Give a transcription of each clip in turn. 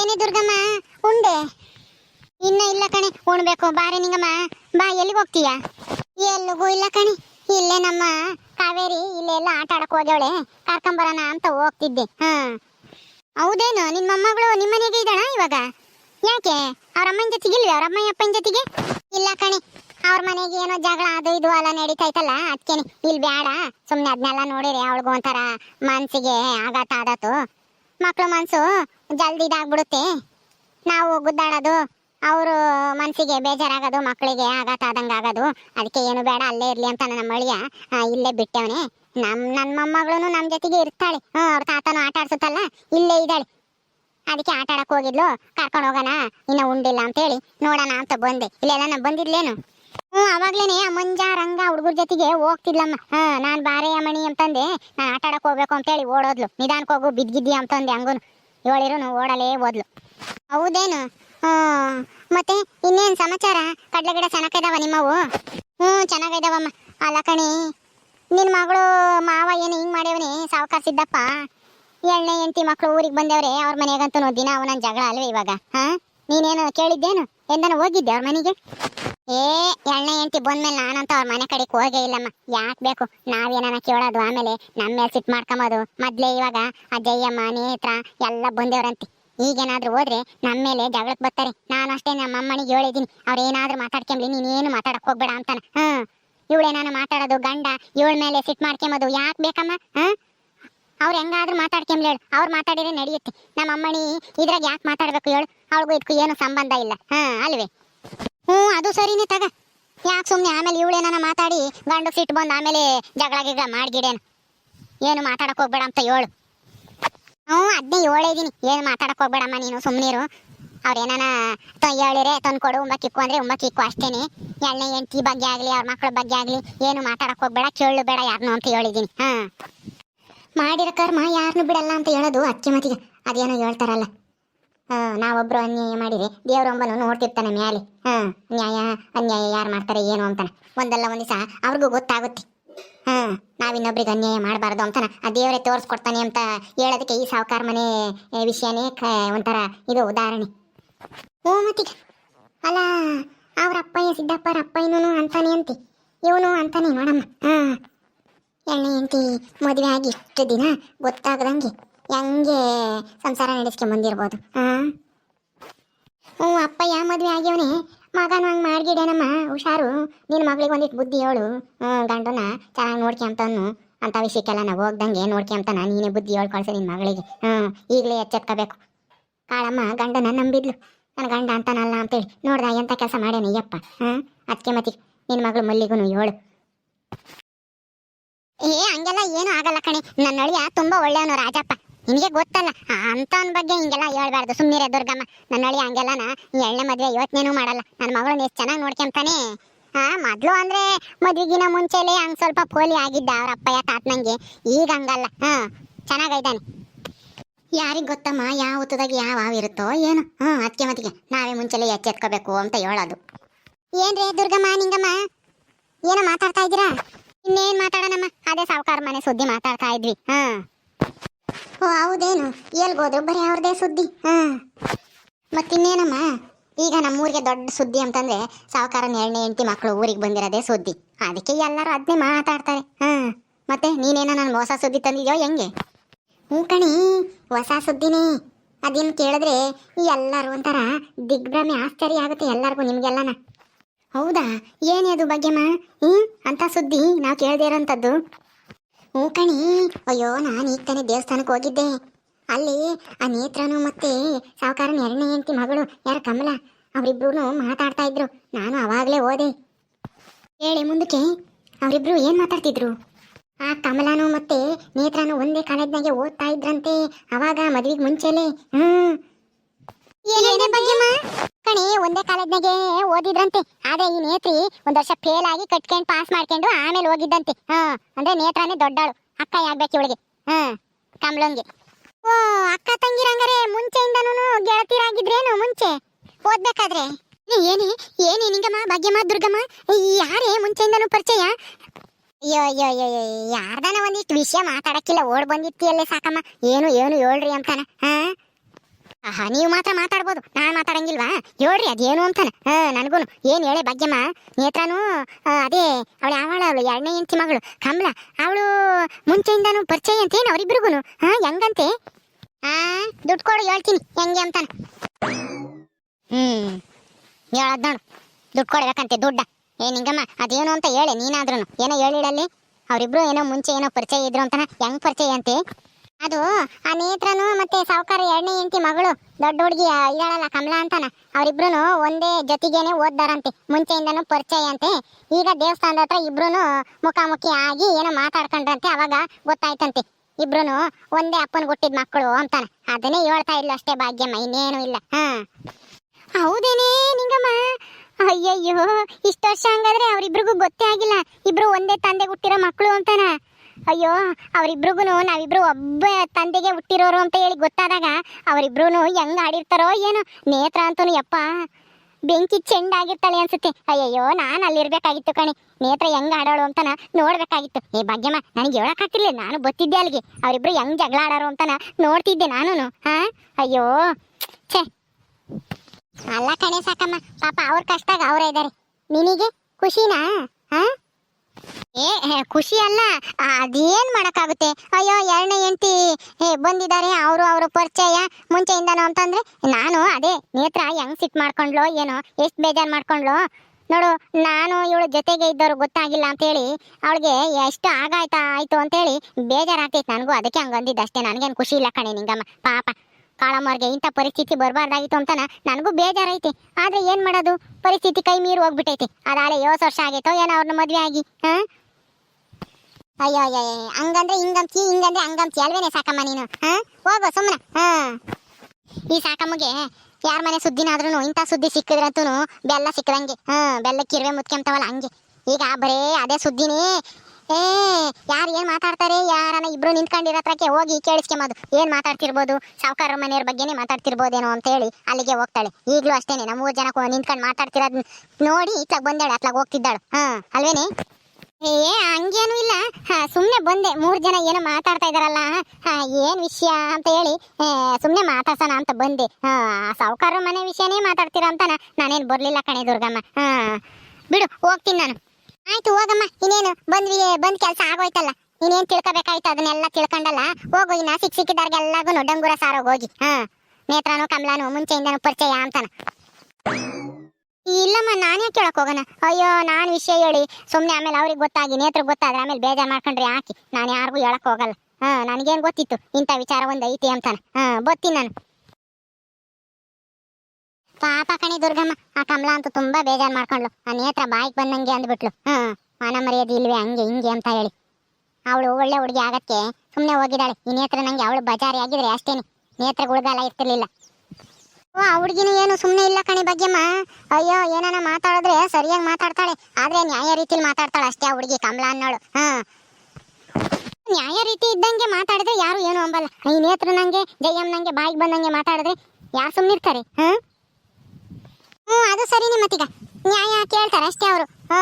ಏನೇ ದುರ್ಗಮ್ಮ, ಉಂಡೆ. ಇನ್ನ ಇಲ್ಲ ಕಣೆ, ಉಣ್ಬೇಕು. ಬಾರಿ ನಿಂಗಮ್ಮ. ಬಾ, ಎಲ್ಲಿಗೆ ಹೋಗ್ತೀಯ? ಎಲ್ಲಿಗೂ ಇಲ್ಲ ಕಣೆ. ಇಲ್ಲೇ ನಮ್ಮ ಕಾವೇರಿ ಇಲ್ಲೆಲ್ಲ ಆಟ ಆಡಕ್ ಹೋಗ್ಯವಳೆ. ಕರ್ಕೊಂಬರೋಣ ಅಂತ ಹೋಗ್ತಿದ್ದೆ. ಹಾ. ಹೌದೇನು? ನಿನ್ ಮೊಮ್ಮಗಳು ನಿಮ್ಮನೆಗೆ ಇದ್ದಾಳ ಇವಾಗ? ಯಾಕೆ? ಅವ್ರ ಅಮ್ಮನ ಜೊತೆಗೆ ಇಲ್ವೇ? ಅವ್ರ ಅಮ್ಮ ಅಪ್ಪನ ಜೊತೆಗೆ? ಇಲ್ಲ ಕಣೆ. ಅವ್ರ ಮನೆಗೆ ಏನೋ ಜಗಳ ಅದು ಇದು ಅಲ್ಲ ನಡೀತೈತಲ್ಲ ಅದಕ್ಕೇನೆ ಇಲ್ಲಿ ಬೇಡ ಸುಮ್ಮನೆ ಅದನ್ನೆಲ್ಲ ನೋಡಿರಿ, ಅವಳಿಗೂ ಒಂಥರ ಮನ್ಸಿಗೆ ಆಘಾತ ಆದತು ಮಕ್ಳು ಮನಸ್ಸು ಜಲ್ದಿ ಇದಾಗ್ಬಿಡುತ್ತೆ. ನಾವು ಗುದ್ದಾಡೋದು, ಅವರು ಮನಸ್ಸಿಗೆ ಬೇಜಾರಾಗೋದು ಮಕ್ಕಳಿಗೆ ಆಘಾತ ಆದಂಗೆ ಆಗೋದು. ಅದಕ್ಕೆ ಏನು ಬೇಡ, ಅಲ್ಲೇ ಇರಲಿ ಅಂತ ನಮ್ಮ ಅಳಿಯ. ಇಲ್ಲೇ ಬಿಟ್ಟವನೆ. ನಮ್ಮ ನನ್ನ ಮೊಮ್ಮಗಳು ನಮ್ಮ ಜೊತೆಗೆ ಇರ್ತಾಳೆ. ಹ್ಞೂ ಅವ್ರ ತಾತನೂ ಆಟ ಆಡ್ಸುತ್ತಲ್ಲ, ಇಲ್ಲೇ ಇದ್ದಾಳೆ. ಅದಕ್ಕೆ ಆಟ ಆಡಕ್ಕೆ ಹೋಗಿದ್ಲು. ಕರ್ಕೊಂಡು ಹೋಗೋಣ, ಇನ್ನ ಉಂಡಿಲ್ಲ ಅಂತೇಳಿ. ನೋಡೋಣ ಅಂತ ಬಂದೆ. ಇಲ್ಲೆಲ್ಲ ನಾನು ಬಂದಿದ್ಲೇನು? ಅವಾಗ್ಲೇನೆ ಅಮ್ಮಂಜ ಮಂಜ ರಂಗ ಹುಡುಗರ ಜೊತೆಗೆ ಹೋಗ್ತಿದ್ಲಮ್ಮ. ಹ, ನಾನು ಬಾರೇ ಮಣಿ ಅಂತಂದೆ. ನಾನು ಆಟ ಆಡಕ್ ಹೋಗ್ಬೇಕು ಅಂತೇಳಿ ಓಡೋದ್ಲು. ನಿಧಾನಕ್ಕೆ ಹೋಗು ಬಿದ್ಗಿದ್ದಿ ಅಂತಂದೆ ಹಂಗೂನು. ಹೇಳಿರು ಓಡಲೇ ಓದ್ಲು ಹೌದೇನು? ಹ್ಮ್ ಮತ್ತೆ ಇನ್ನೇನ್ ಸಮಾಚಾರ? ಕಡ್ಲೆ ಗಿಡ ಚೆನ್ನಾಗಿದಾವ ನಿಮ್ಮವು? ಹ್ಞೂ, ಚೆನ್ನಾಗಿದಾವಮ್ಮ. ಅಲ್ಲ ಕಣಿ ನಿನ್ನ ಮಗಳು ಮಾವ ಏನು ಹಿಂಗ್ ಮಾಡ್ಯವನಿ? ಸಾವುಕಾರ ಸಿದ್ದಪ್ಪ. ಎಣ್ಣೆ ಎಂಟಿ ಮಕ್ಕಳು ಊರಿಗೆ ಬಂದವ್ರೆ, ಅವ್ರ ಮನೆಗಂತೂ ದಿನ ಅವನ ಜಗಳ ಅಲ್ವೇ ಇವಾಗ. ಹಾ, ನೀನೇನು ಕೇಳಿದ್ದೇನು? ಎಂದನ ಹೋಗಿದ್ದೆ ಅವ್ರ ಮನೆಗೆ? ಏ ಎಣ್ಣೆ ಬಂದ ಬಂದ್ಮೇಲೆ ನಾನಂತ ಅವ್ರ ಮನೆ ಕಡೆ ಹೋಗೇ ಇಲ್ಲಮ್ಮ. ಯಾಕೆ ಬೇಕು? ನಾವೇನ ಕೇಳೋದು ಆಮೇಲೆ ನಮ್ಮ ಮೇಲೆ ಸಿಟ್ಟು ಮಾಡ್ಕೊಂಬೋದು ಮೊದ್ಲೇ ಇವಾಗ ಆ ಜಯ್ಯಮ್ಮ ನೇತ್ರ ಎಲ್ಲ ಬಂದೇವ್ರಂತೆ. ಈಗೇನಾದ್ರೂ ಹೋದ್ರೆ ನಮ್ಮ ಮೇಲೆ ಜಗಳಕ್ಕೆ ಬರ್ತಾರೆ. ನಾನು ಅಷ್ಟೇ ನಮ್ಮ ಅಮ್ಮನಿಗೆ ಹೇಳಿದ್ದೀನಿ ಅವ್ರು ಏನಾದ್ರೂ ಮಾತಾಡ್ಕೊಂಬ್ಲಿ, ನೀನೇನು ಮಾತಾಡಕ್ ಹೋಗ್ಬೇಡ ಅಂತಾನ. ಹಾ ಇವಳೇನಾನ ಮಾತಾಡೋದು ಗಂಡ, ಇವಳ ಮೇಲೆ ಸಿಟ್ಟು ಮಾಡ್ಕೊಂಬೋದು ಯಾಕೆ ಬೇಕಮ್ಮ? ಹಾ? ಅವ್ರು ಹೆಂಗಾದ್ರೂ ಮಾತಾಡ್ಕೊಂಬ್ಲಿ ಹೇಳು. ಅವ್ರು ಮಾತಾಡಿದ್ರೆ ನಡೆಯುತ್ತೆ. ನಮ್ಮ ಅಮ್ಮಣಿ ಇದ್ರಾಗ ಯಾಕೆ ಮಾತಾಡ್ಬೇಕು ಹೇಳು. ಅವಳಿಗೂ ಇದಕ್ಕೂ ಏನು ಸಂಬಂಧ ಇಲ್ಲ. ಹಾ, ಅಲ್ವೇ? ಹ್ಞೂ, ಅದು ಸರಿನೇ ತಗ. ಯಾಕೆ ಸುಮ್ಮನೆ ಆಮೇಲೆ ಇವಳೇನ ಮಾತಾಡಿ ಗಂಡು ಸಿಟ್ ಬಂದು ಆಮೇಲೆ ಜಗಳ ಗಿಗಳ ಮಾಡ್ಗಿಡೇನು? ಏನು ಮಾತಾಡಕ್ ಹೋಗ್ಬೇಡ ಅಂತ ಹೇಳು. ಹ್ಞೂ ಅದನ್ನೇ ಹೇಳಿದೀನಿ ಏನು ಮಾತಾಡಕ್ ಹೋಗ್ಬೇಡಮ್ಮ ನೀನು ಸುಮ್ಮನಿರು ಅವ್ರು ಏನಾನ ತ, ಹೇಳಿರೆ ತಂದು ಕೊಡು ಅಂದ್ರೆ ಉಂಬ ಕಿಕ್ಕು ಅಷ್ಟೇನೆ. ಎಣ್ಣೆ ಎಂಟಿ ಬಗ್ಗೆ ಆಗಲಿ, ಅವ್ರ ಮಕ್ಕಳ ಬಗ್ಗೆ ಆಗಲಿ, ಏನು ಮಾತಾಡಕ್ ಹೋಗ್ಬೇಡ ಕೇಳು ಬೇಡ ಯಾರನ್ನು ಅಂತ ಹೇಳಿದೀನಿ. ಹಾ. ಮಾಡಿರೋ ಕರ್ಮ ಯಾರನ್ನು ಬಿಡಲ್ಲ ಅಂತ ಹೇಳೋದು ಅಕ್ಕಿ ಮತಿಗೆ ಅದೇನೋ ಹೇಳ್ತಾರಲ್ಲ. ನಾವೊಬ್ರು ಅನ್ಯಾಯ ಮಾಡಿದ್ರೆ ದೇವರೊಬ್ಬನು ನೋಡ್ತಿರ್ತಾನೆ ಮ್ಯಾಲೆ. ಹಾ ನ್ಯಾಯ ಅನ್ಯಾಯ ಯಾರು ಮಾಡ್ತಾರೆ, ಏನು ಅಂತಾನೆ. ಒಂದಲ್ಲ ಒಂದ್ ದಿವಸ ಅವ್ರಿಗೂ ಗೊತ್ತಾಗುತ್ತೆ. ಹಾ, ನಾವಿನ್ನೊಬ್ರಿಗೆ ಅನ್ಯಾಯ ಮಾಡಬಾರ್ದು ಅಂತಾನ. ಆ ದೇವರೇ ತೋರಿಸ್ಕೊಡ್ತಾನೆ ಅಂತ ಹೇಳೋದಕ್ಕೆ ಈ ಸಾವುಕಾರ ಮನೆ ವಿಷಯನೇ ಒಂಥರ ಇದು, ಉದಾಹರಣೆ. ಓ, ಮತ್ತೀಗ. ಅಲ್ಲ ಅವ್ರ ಅಪ್ಪಯ್ಯ, ಸಿದ್ದಪ್ಪರ ಅಪ್ಪಯ್ಯನೂ ಅಂತಾನೆ ಅಂತಿ. ಇವನು ಅಂತಾನೆ ನೋಡಮ್ಮ. ಹಾ. ಎಣ್ಣೆ ಎಂಟಿ ಮದುವೆ ಆಗಿ ಇಷ್ಟು ದಿನ ಗೊತ್ತಾಗದಂಗೆ ಹೆಂಗೆ ಸಂಸಾರ ನಡೆಸ್ಕೊಂಡ್ ಬಂದಿರ್ಬೋದು ಹಾ. ಹ್ಞೂ ಅಪ್ಪಯ್ಯ ಮದುವೆ ಆಗ್ಯವನೇ? ಮಗನ ಹಂಗೆ ಮಾಡ್ಗಿಡೇನಮ್ಮ ಹುಷಾರು. ನಿನ್ನ ಮಗಳಿಗೆ ಒಂದಿಷ್ಟು ಬುದ್ಧಿ ಹೇಳು. ಹ್ಞೂ ಗಂಡನ ಚೆನ್ನಾಗಿ ನೋಡ್ಕೊಂತನು ಅಂತ ವಿಷಯಕ್ಕೆಲ್ಲ ನಾವು ಹೋಗ್ದಂಗೆ ನೋಡ್ಕೊಂತಾನ ನೀನೇ ಬುದ್ಧಿ ಹೇಳಿ ನಿನ್ನ ಮಗಳಿಗೆ. ಹ್ಞೂ, ಈಗಲೇ ಎಚ್ಚೆತ್ಕೋಬೇಕು. ಕಾಳಮ್ಮ ಗಂಡನ ನಂಬಿದ್ಲು. ನನ್ನ ಗಂಡ ಅಂತಾನಲ್ಲ ಅಂತೇಳಿ. ನೋಡ್ದ ಎಂಥ ಕೆಲಸ ಮಾಡ್ಯಾನ ಅಯ್ಯಪ್ಪ ಹಾಂ ಅದಕ್ಕೆ ಮತ್ತೆ ನಿನ್ನ ಮಗಳು ಮಲ್ಲಿಗೂ ಹೇಳು. ಏ, ಹಂಗೆಲ್ಲ ಏನೂ ಆಗಲ್ಲ ಕಣೆ. ನನ್ನ ಅಳಿಯ ತುಂಬಾ ಒಳ್ಳೆಯವನು ರಾಜಪ್ಪ. ನಿನಗೆ ಗೊತ್ತಲ್ಲ ಅಂತವನ ಬಗ್ಗೆ ಹಿಂಗೆಲ್ಲ ಹೇಳ್ಬಾರ್ದು. ಸುಮ್ಮನೆ ದುರ್ಗಮ್ಮ. ನನ್ನ ಹಳಿ ಹಂಗೆಲ್ಲನ? ಈ ಎಳ್ಳೆ ಮದುವೆ ಯೋಚನೆನೂ ಮಾಡಲ್ಲ. ನನ್ನ ಮಗಳನ್ನ ಎಷ್ಟು ಚೆನ್ನಾಗಿ ನೋಡ್ಕೊಂತಾನೆ ಹಾ ಮೊದ್ಲು ಅಂದ್ರೆ ಮದ್ವಿಗಿನ ಮುಂಚೆಲೆ ಹಂಗ್ ಸ್ವಲ್ಪ ಪೋಲಿ ಆಗಿದ್ದ ಅವ್ರ ಅಪ್ಪಯ್ಯ, ತಾತನಂಗೆ. ಈಗ ಹಂಗಲ್ಲ. ಹಾ ಚೆನ್ನಾಗೈದಾನೆ ಯಾರಿಗ್ ಗೊತ್ತಮ್ಮ ಯಾವ ಹೊತ್ತದಾಗ ಯಾವ ಇರುತ್ತೋ ಏನು? ಹ್ಮ್ ಅದಕ್ಕೆ ಮತ್ತಿಗೆ ನಾವೇ ಮುಂಚೆಲೆ ಎಚ್ಚೆತ್ಕೋಬೇಕು ಅಂತ ಹೇಳೋದು. ಏನ್ರಿ ದುರ್ಗಮ್ಮ, ನಿಂಗಮ್ಮ? ಏನೋ ಮಾತಾಡ್ತಾ ಇದ್ದೀರಾ? ಇನ್ನೇನ್ ಮಾತಾಡೋಣಮ್ಮ? ಅದೇ ಸಾವುಕಾರ ಮನೆ ಸುದ್ದಿ ಮಾತಾಡ್ತಾ ಇದ್ವಿ. ಹಾ. ಓ ಹೌದೇನು. ಎಲ್ಗೋದ್ರು ಬರೀ ಅವ್ರದೇ ಸುದ್ದಿ. ಹಾ ಮತ್ತಿನ್ನೇನಮ್ಮ? ಈಗ ನಮ್ಮೂರಿಗೆ ದೊಡ್ಡ ಸುದ್ದಿ ಅಂತಂದ್ರೆ ಸಾವುಕಾರನ ಎರಡನೇ ಎಂಟಿ ಮಕ್ಕಳು ಊರಿಗೆ ಬಂದಿರೋದೇ ಸುದ್ದಿ. ಅದಕ್ಕೆ ಎಲ್ಲರೂ ಅದನ್ನೇ ಮಾತಾಡ್ತಾರೆ. ಹಾ ಮತ್ತೆ ನೀನೇನೋ ನನ್ನ ಹೊಸ ಸುದ್ದಿ ತಂದಿದ್ಯೋ ಹೆಂಗೆ? ಹ್ಞೂ ಕಣಿ, ಹೊಸ ಸುದ್ದಿನೇ. ಅದೇನು ಕೇಳಿದ್ರೆ ಎಲ್ಲರೂ ಒಂಥರ ದಿಗ್ಭ್ರಮೆ, ಆಶ್ಚರ್ಯ ಆಗುತ್ತೆ ಎಲ್ಲರಿಗೂ ನಿಮಗೆಲ್ಲನ. ಹೌದಾ? ಏನೇ ಅದು ಬಗ್ಗೆಮ್ಮ? ಹ್ಞೂ ಅಂತ ಸುದ್ದಿ ನಾವು ಕೇಳದೇ ಇರೋಂಥದ್ದು. ಹ್ಞೂ ಕಣಿ. ಅಯ್ಯೋ, ನಾನು ಈಗ ತಾನೇ ದೇವಸ್ಥಾನಕ್ಕೆ ಹೋಗಿದ್ದೆ. ಅಲ್ಲಿ ಆ ನೇತ್ರನು ಮತ್ತೆ ಸಾವುಕಾರನ ಎರಡನೇ ಹೆಂಡತಿ ಮಗಳು, ಯಾರ ಕಮಲ ಅವರಿಬ್ರು ಮಾತಾಡ್ತಾ ಇದ್ರು. ನಾನು ಅವಾಗಲೇ ಓದೆ ಹೇಳಿ ಮುಂದಕ್ಕೆ, ಅವರಿಬ್ರು ಏನು ಮಾತಾಡ್ತಿದ್ರು? ಆ ಕಮಲಾನು ಮತ್ತೆ ನೇತ್ರಾನು ಒಂದೇ ಕಾಲೇಜ್ನಾಗೆ ಓದ್ತಾ ಇದ್ರಂತೆ. ಅವಾಗ ಮದುವೆಗೆ ಮುಂಚೆಲೇ. ಹ್ಮ್. ಏನೇ ಬಗ್ಗೆಮ್ಮ ಕಣಿ, ಒಂದೇ ಕಾಲೇಜ್ನಾಗೆ ಓದಿದ್ರಂತೆ. ಆದ್ರೆ ಈ ನೇತ್ರಿ ಒಂದ್ ವರ್ಷ ಫೇಲ್ ಆಗಿ ಕಟ್ಕೊಂಡ್ ಪಾಸ್ ಮಾಡ್ಕೊಂಡು ಆಮೇಲೆ ಹೋಗಿದ್ದಂತೆ. ಹಾ, ಅಂದ್ರೆ ನೇತ್ರಾನೇ ದೊಡ್ಡಾಳು. ಅಕ್ಕ ಯಾಗ್ಬೇಕು ಇವಳಿಗೆ? ಹಾ, ಕಮ್ಲಂಗೆ. ಓ, ಅಕ್ಕ ತಂಗಿರಂಗಾರೆ ಮುಂಚೆಯಿಂದನೂ ಗೆಳತಿರಾಗಿದ್ರೇನು ಮುಂಚೆ? ಓದ್ಬೇಕಾದ್ರೆ? ಏನೇ ಏನೇ ನಿಂಗಮ್ಮ, ಭಾಗ್ಯಮ್ಮ, ದುರ್ಗಮ್ಮ? ಯಾರೇ ಮುಂಚೆಯಿಂದನೂ ಪರಿಚಯ? ಅಯ್ಯೋ ಅಯ್ಯೋ ಅಯ್ಯೋ ಯಾರ್ದಾನ ಒಂದಿಷ್ಟು ವಿಷಯ ಮಾತಾಡಕ್ಕಿಲ್ಲ, ಓಡ್ ಬಂದಿತ್ತಿಯಲ್ಲೇ ಸಾಕಮ್ಮ. ಏನು ಏನು ಹೇಳ್ರಿ ಅಂತಾನ? ಹಾ? ಆಹಾ, ನೀವು ಮಾತ್ರ ಮಾತಾಡ್ಬೋದು. ನಾನು ಮಾತಾಡಂಗಿಲ್ವಾ? ಹೇಳ್ರಿ, ಅದೇನು ಅಂತಾನೆ. ಹಾ ನನಗೂ ಏನು ಹೇಳೆ ಭಾಗ್ಯಮ್ಮ? ನೇತ್ರಾನು ಅದೇ, ಅವಳು ಯಾವಳ ಅವಳು? ಎರಡನೇ ಹೆಂಡತಿ ಮಗಳು. ಕಮಲ, ಅವಳು ಮುಂಚೆಯಿಂದನು ಪರಿಚಯ ಅಂತ ಅಂತೇನು ಅವರಿಬ್ರಿಗೂ ಹಾ, ಹೆಂಗಂತೆ? ಆ, ದುಡ್ಡು ಕೊಡು, ಹೇಳ್ತೀನಿ. ಹೆಂಗೆ ಅಂತಾನೆ. ಹ್ಮ್, ಹೇಳದ್ ನೋಡು. ದುಡ್ಡು ಕೊಡ್ಬೇಕಂತೆ, ದುಡ್ಡ. ಏ, ನಿಂಗಮ್ಮ, ಅದೇನು ಅಂತ ಹೇಳಿ ನೀನಾದ್ರೂ ಏನೋ ಹೇಳಿಡಲ್ಲಿ ಅವರಿಬ್ರು ಏನೋ ಮುಂಚೆ ಏನೋ ಪರಿಚಯ ಇದ್ರು ಅಂತಾನೆ. ಹೆಂಗ್ ಪರಿಚಯ ಅಂತೆ? ಅದು, ಆ ನೇತ್ರನು ಮತ್ತೆ ಸಾವುಕಾರ ಎರಡನೇ ಹೆಂಡತಿ ಮಗಳು, ದೊಡ್ಡ ಹುಡುಗಿ ಇದಾಳಲ್ಲ ಕಮಲಾ ಅಂತಾನ ಅವರಿಬ್ರು ಒಂದೇ ಜೊತೆಗೇನೆ ಓದ್ದಾರಂತೆ, ಮುಂಚೆಯಿಂದನು ಪರಿಚಯ ಅಂತೆ. ಈಗ ದೇವಸ್ಥಾನದ ಹತ್ರ ಇಬ್ರು ಮುಖಾಮುಖಿ ಆಗಿ ಏನೋ ಮಾತಾಡ್ಕೊಂಡ್ರಂತೆ, ಅವಾಗ ಗೊತ್ತಾಯ್ತಂತೆ. ಇಬ್ರು ಒಂದೇ ಅಪ್ಪನ ಹುಟ್ಟಿದ ಮಕ್ಕಳು ಅಂತಾನ. ಅದನ್ನೇ ಹೇಳ್ತಾ ಇಲ್ಲ ಅಷ್ಟೇ ಭಾಗ್ಯಮ್ಮ, ಇನ್ನೇನು ಇಲ್ಲ. ಹಾ. ಹೌದೇನೇ ನಿಂಗಮ್ಮ? ಅಯ್ಯಯ್ಯೋ, ಇಷ್ಟು ವರ್ಷ ಹಂಗಾದ್ರೆ ಅವರಿಬ್ರಿಗೂ ಗೊತ್ತೇ ಆಗಿಲ್ಲ. ಇಬ್ರು ಒಂದೇ ತಂದೆ ಹುಟ್ಟಿರೋ ಮಕ್ಕಳು ಅಂತಾನ. ಅಯ್ಯೋ ಅವರಿಬ್ರಿಗೂ ನಾವಿಬ್ರು ಒಬ್ಬ ತಂದೆಗೆ ಹುಟ್ಟಿರೋರು ಅಂತ ಹೇಳಿ ಗೊತ್ತಾದಾಗ ಅವರಿಬ್ರು ಹೆಂಗ್ ಆಡಿರ್ತಾರೋ ಏನು ನೇತ್ರ ಅಂತೂ ಯಪ್ಪ. ಬೆಂಕಿ ಚೆಂಡಾಗಿರ್ತಾಳೆ ಅನ್ಸುತ್ತೆ. ಅಯ್ಯಯ್ಯೋ, ನಾನು ಅಲ್ಲಿರ್ಬೇಕಾಗಿತ್ತು ಕಣಿ. ನೇತ್ರ ಹೆಂಗ್ ಆಡೋಳು ಅಂತನ ನೋಡ್ಬೇಕಾಗಿತ್ತು. ಏ ಭಾಗ್ಯಮ್ಮ, ನನಗೆ ಹೇಳಕ್ಕಾಗ್ತಿರ್ಲಿಲ್ಲ. ನಾನು ಗೊತ್ತಿದ್ದೆ ಅಲ್ಲಿಗೆ. ಅವರಿಬ್ರು ಹೆಂಗ್ ಜಗಳ ಆಡೋರು ಅಂತನ ನೋಡ್ತಿದ್ದೆ ನಾನು ಹಾ? ಅಯ್ಯೋ, ಛೇ. ಅಲ್ಲ ಕಣೆ ಸಾಕಮ್ಮ, ಪಾಪ ಅವ್ರ ಕಷ್ಟಾಗ ಅವರೇ ಇದ್ದಾರೆ ನಿನಗೆ? ಖುಷಿನಾ? ಹಾ? ಏ ಖುಷಿ ಅಲ್ಲ. ಅದೇನ್ ಮಾಡಕ್ಕಾಗುತ್ತೆ? ಅಯ್ಯೋ, ಎರಡನೇ ಹೇ ಬಂದಿದ್ದಾರೆ ಅವರು ಅವ್ರ ಪರಿಚಯ. ಮುಂಚೆಯಿಂದನೋ ಅಂತಂದ್ರೆ, ನಾನು ಅದೇ ನೇತ್ರ ಹೆಂಗ್ ಸಿಟ್ ಮಾಡ್ಕೊಂಡ್ಲೋ ಏನೋ, ಎಷ್ಟು ಬೇಜಾರ್ ಮಾಡ್ಕೊಂಡ್ಲೋ. ನೋಡು, ನಾನು ಇವಳು ಜೊತೆಗೆ ಇದ್ದವ್ರು ಗೊತ್ತಾಗಿಲ್ಲ ಅಂತೇಳಿ, ಅವಳಿಗೆ ಎಷ್ಟು ಆಗಾಯ್ತಾ, ಆಯ್ತು ಅಂತೇಳಿ ಬೇಜಾರಾಗ್ತೈತೆ ನನಗೂ ಅದಕ್ಕೆ ಹಂಗಂದಿದ್ದಷ್ಟೇ ನನಗೇನು ಖುಷಿ ಇಲ್ಲ ಕಣೆ ನಿಂಗಮ್ಮ. ಪಾಪ ಕಾಳಮ್ಮವ್ರಿಗೆ ಇಂಥ ಪರಿಸ್ಥಿತಿ ಬರಬಾರ್ದಾಗಿತ್ತು ಅಂತಾನ ನನಗೂ ಬೇಜಾರೈತಿ. ಆದ್ರೆ ಏನು ಮಾಡೋದು? ಪರಿಸ್ಥಿತಿ ಕೈ ಮೀರಿ ಹೋಗ್ಬಿಟ್ಟೈತಿ. ಅದಾಳೆ ಏಳು ವರ್ಷ ಆಗೈತೋ ಏನೋ ಅವ್ರನ್ನ ಮದುವೆ ಆಗಿ, ಹಾಂ? ಅಯ್ಯೋ ಅಯ್ಯೋ ಹಂಗಂದ್ರೆ ಹಿಂಗಂತಿ ಹಿಂಗಂದ್ರೆ ಹಂಗಂತಿ ಅಲ್ವೇನೆ ಸಾಕಮ್ಮ ನೀನು, ಹಾಂ? ಹೋಗೋ ಸುಮ್ಮನೆ ಹಾಂ? ಈ ಸಾಕಮ್ಮಗೆ ಯಾರ ಮನೆ ಸುದ್ದಿನಾದ್ರೂ ಇಂಥ ಸುದ್ದಿ ಸಿಕ್ಕಿದ್ರಂತೂ ಬೆಲ್ಲ ಸಿಕ್ಕದಂಗೆ ಹಾಂ? ಬೆಲ್ಲ ಇರುವೆ ಮುತ್ಕೊಂತವಲ್ಲ ಹಂಗೆ. ಈಗ ಬರೇ ಅದೇ ಸುದ್ದಿನೇ. ಏ, ಯಾರು ಏನ್ ಮಾತಾಡ್ತಾರೆ? ಯಾರನ್ನ ಇಬ್ರು ನಿಂತ್ಕೊಂಡಿರೋ ಹತ್ರಕ್ಕೆ ಹೋಗಿ ಕೇಳಿಸ್ಕೊಂಬದು ಏನ್ ಮಾತಾಡ್ತಿರ್ಬೋದು? ಸಾವುಕಾರ ಮನೆಯವ್ರ ಬಗ್ಗೆನೇ ಮಾತಾಡ್ತಿರ್ಬೋದೇನೋ ಅಂತ ಹೇಳಿ ಅಲ್ಲಿಗೆ ಹೋಗ್ತಾಳೆ. ಈಗಲೂ ಅಷ್ಟೇನೆ ನಮ್ಮ ಜನ ನಿಂತ್ಕೊಂಡು ಮಾತಾಡ್ತಿರೋದ್ ನೋಡಿ ಇತ್ಲಾಗ ಬಂದಾಳೆ, ಅತ್ಲಾಗ ಹೋಗ್ತಿದ್ದಾಳು. ಹಾ, ಅಲ್ವೇನೆ? ಏ, ಹಂಗೇನು ಇಲ್ಲ. ಹಾ ಸುಮ್ಮನೆ ಬಂದೆ. ಮೂರು ಜನ ಏನೋ ಮಾತಾಡ್ತಾ ಇದಾರಲ್ಲ. ಹಾ, ಏನ್ ವಿಷಯ ಅಂತ ಹೇಳಿ. ಸುಮ್ಮನೆ ಮಾತಾಡ್ಸೋಣ ಅಂತ ಬಂದೆ. ಹಾ ಸಾವುಕಾರ ಮನೆ ವಿಷಯನೇ ಮಾತಾಡ್ತೀರಾ ಅಂತ ನಾನೇನು ಬರಲಿಲ್ಲ ಕಣೆ ದುರ್ಗಮ್ಮ. ಹಾ, ಬಿಡು, ಹೋಗ್ತೀನಿ ನಾನು. ಆಯ್ತು, ಹೋಗಮ್ಮ. ಇನ್ನೇನು, ಬಂದ್ವಿ, ಬಂದ್ ಕೆಲಸ ಆಗೋಯ್ತಲ್ಲ. ಇನ್ನೇನ್ ತಿಳ್ಕೊಬೇಕಾಯ್ತು ಅದನ್ನೆಲ್ಲ ತಿಳ್ಕೊಂಡಲ್ಲ. ಹೋಗು, ಇನ್ನ ಸಿಕ್ ಸಿಕ್ಕಿದಾರ್ಗೆಲ್ಲಾಗೂ ಡಂಗುರ ಸಾರೋ ಹೋಗಿ. ಹಾ. ನೇತ್ರಾನು, ಕಮಲಾನು ಮುಂಚೆಯಿಂದ ಪರಿಚಯ ಅಂತಾನ ಇಲ್ಲಮ್ಮ, ನಾನೇ ಕೇಳಕ್ ಹೋಗೋಣ? ಅಯ್ಯೋ, ನಾನು ವಿಷಯ ಹೇಳಿ. ಸುಮ್ನೆ ಆಮೇಲೆ ಅವ್ರಿಗೆ ಗೊತ್ತಾಗಿ ನೇತ್ರ ಗೊತ್ತಾದ್ರೆ ಆಮೇಲೆ ಬೇಜಾರ್ ಮಾಡ್ಕೊಂಡ್ರೆ ಹಾಕಿ ನಾನು ಯಾರಿಗೂ ಹೇಳಕ್ ಹೋಗಲ್ಲ. ಹಾ, ನನ್ಗೇನ್ ಗೊತ್ತಿತ್ತು? ಇಂಥ ವಿಚಾರ ಒಂದ್ ಐತಿ ಅಂತಾನ. ಹಾ ಬತ್ತೀನಿ ನಾನು. ಪಾಪ ಕಣಿ ದುರ್ಗಮ್ಮ, ಆ ಕಮಲ ಅಂತೂ ತುಂಬಾ ಬೇಜಾರ್ ಮಾಡ್ಕೊಂಡ್ಲು. ಆ ನೇತ್ರ ಬಾಯಿಗೆ ಬಂದಂಗೆ ಅಂದ್ಬಿಟ್ಲು. ಹ್ಮ್ ಮನ ಮರ್ಯಾದೆ ಇಲ್ವೇ, ಹಂಗೆ ಹಿಂಗೆ ಅಂತ ಹೇಳಿ. ಅವಳು ಒಳ್ಳೆ ಹುಡುಗಿ ಆಗಕ್ಕೆ ಸುಮ್ಮನೆ ಹೋಗಿದ್ದಾಳೆ. ಈ ನೇತ್ರ ನಂಗೆ ಅವಳು ಬಜಾರಿ ಆಗಿದ್ರೆ ಅಷ್ಟೇನೆ. ನೇತ್ರ ಗುಳ್ಗಾಲ ಇರ್ತಿರ್ಲಿಲ್ಲ. ಓ, ಆ ಹುಡುಗಿನ ಏನು ಸುಮ್ಮನೆ ಇಲ್ಲ ಕಣಿ ಬಗ್ಗೆಮ್ಮ ಅಯ್ಯೋ, ಏನಾನ ಮಾತಾಡಿದ್ರೆ ಸರಿಯಾಗಿ ಮಾತಾಡ್ತಾಳೆ. ಆದ್ರೆ ನ್ಯಾಯ ರೀತಿಲಿ ಮಾತಾಡ್ತಾಳೆ ಅಷ್ಟೇ ಆ ಹುಡುಗಿ ಕಮಲ ಅನ್ನೋಳು. ಹಾ. ನ್ಯಾಯ ರೀತಿ ಇದ್ದಂಗೆ ಮಾತಾಡಿದ್ರೆ ಯಾರು ಏನು ಅಂಬಲ್ಲ. ಈ ನೇತ್ರ ನಂಗೆ ಜಯಮ್ ನಂಗೆ ಬಾಯಿಗೆ ಬಂದಂಗೆ ಮಾತಾಡಿದ್ರೆ ಯಾರು ಸುಮ್ಮನಿರ್ತಾರೆ ಹಾ? ಹ್ಞೂ ಅದು ಸರಿ ಮತ್ತೀಗ ನ್ಯಾಯ ಕೇಳ್ತಾರೆ ಅಷ್ಟೇ ಅವರು. ಹಾ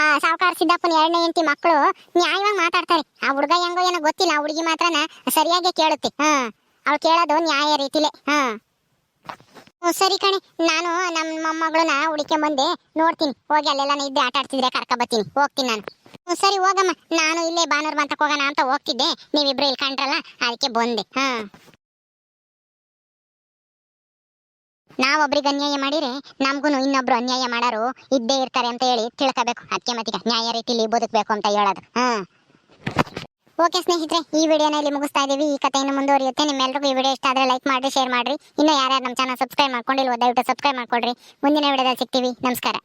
ಆ, ಸಾವುಕಾರ ಸಿದ್ದಪ್ಪನ ಎರಡನೇ ಹೆಂಡತಿ ಮಕ್ಕಳು ನ್ಯಾಯವಾಗಿ ಮಾತಾಡ್ತಾರೆ. ಆ ಹುಡುಗ ಹೆಂಗೋ ಏನೋ ಗೊತ್ತಿಲ್ಲ, ಆ ಹುಡುಗಿ ಮಾತ್ರನ ಸರಿಯಾಗಿ ಕೇಳುತ್ತೆ. ಹಾ ಅವ್ಳು ಕೇಳೋದು ನ್ಯಾಯ ರೀತಿಲೇ. ಹಾ ಹ್ಞೂ ಸರಿ ಕಣೆ, ನಾನು ನಮ್ಮ ಮೊಮ್ಮಗಳನ್ನ ಹುಡುಕೆ ಬಂದೆ ನೋಡ್ತೀನಿ. ಹೋಗಿ ಅಲ್ಲೆಲ್ಲ ಇದ್ದೆ ಆಟ ಆಡ್ತಿದ್ರೆ ಕರ್ಕ ಬರ್ತೀನಿ. ಹೋಗ್ತೀನಿ ನಾನು. ಹ್ಞೂ ಸರಿ ಹೋಗಮ್ಮ. ನಾನು ಇಲ್ಲೇ ಬಾನೂರ್ ಬಂತಕ್ಕೆ ಹೋಗೋಣ ಅಂತ ಹೋಗ್ತಿದ್ದೆ. ನೀವಿಬ್ರು ಇಲ್ಲಿ ಕಂಡ್ರಲ್ಲ, ಅದಕ್ಕೆ ಬಂದೆ. ಹಾ ನಾವೊಬ್ರಿಗೆ ಅನ್ಯಾಯ ಮಾಡಿದ್ರೆ ನಮಗೂ ಇನ್ನೊಬ್ರು ಅನ್ಯಾಯ ಮಾಡೋರು ಇದ್ದೇ ಇರ್ತಾರೆ ಅಂತ ಹೇಳಿ ತಿಳ್ಕೋಬೇಕು. ಅದಕ್ಕೆ ಮತ್ತೀಗ ನ್ಯಾಯ ರೀತಿಲಿ ಬದುಕಬೇಕು ಅಂತ ಹೇಳೋದು. ಹಾಂ. ಓಕೆ ಸ್ನೇಹಿತರೆ, ಈ ವಿಡಿಯೋನ ಇಲ್ಲಿ ಮುಗಿಸ್ತಾ ಇದ್ದೀವಿ ಈ ಕಥೆಯನ್ನು ಮುಂದುವರಿಯುತ್ತೆ. ನಿಮ್ಮೆಲ್ಲರಿಗೂ ಈ ವಿಡಿಯೋ ಇಷ್ಟ ಆದರೆ ಲೈಕ್ ಮಾಡಿ ಶೇರ್ ಮಾಡಿರಿ. ಇನ್ನೂ ಯಾರ್ಯಾರು ನಮ್ಮ ಚಾನಲ್ ಸಬ್ಸ್ಕ್ರೈಬ್ ಮಾಡ್ಕೊಂಡಿಲ್ವೋ, ದಯವಿಟ್ಟು ಸಬ್ಸ್ಕ್ರೈಬ್ ಮಾಡ್ಕೊಡ್ರಿ ಮುಂದಿನ ವಿಡಿಯೋದಲ್ಲಿ ಸಿಗ್ತೀವಿ. ನಮಸ್ಕಾರ.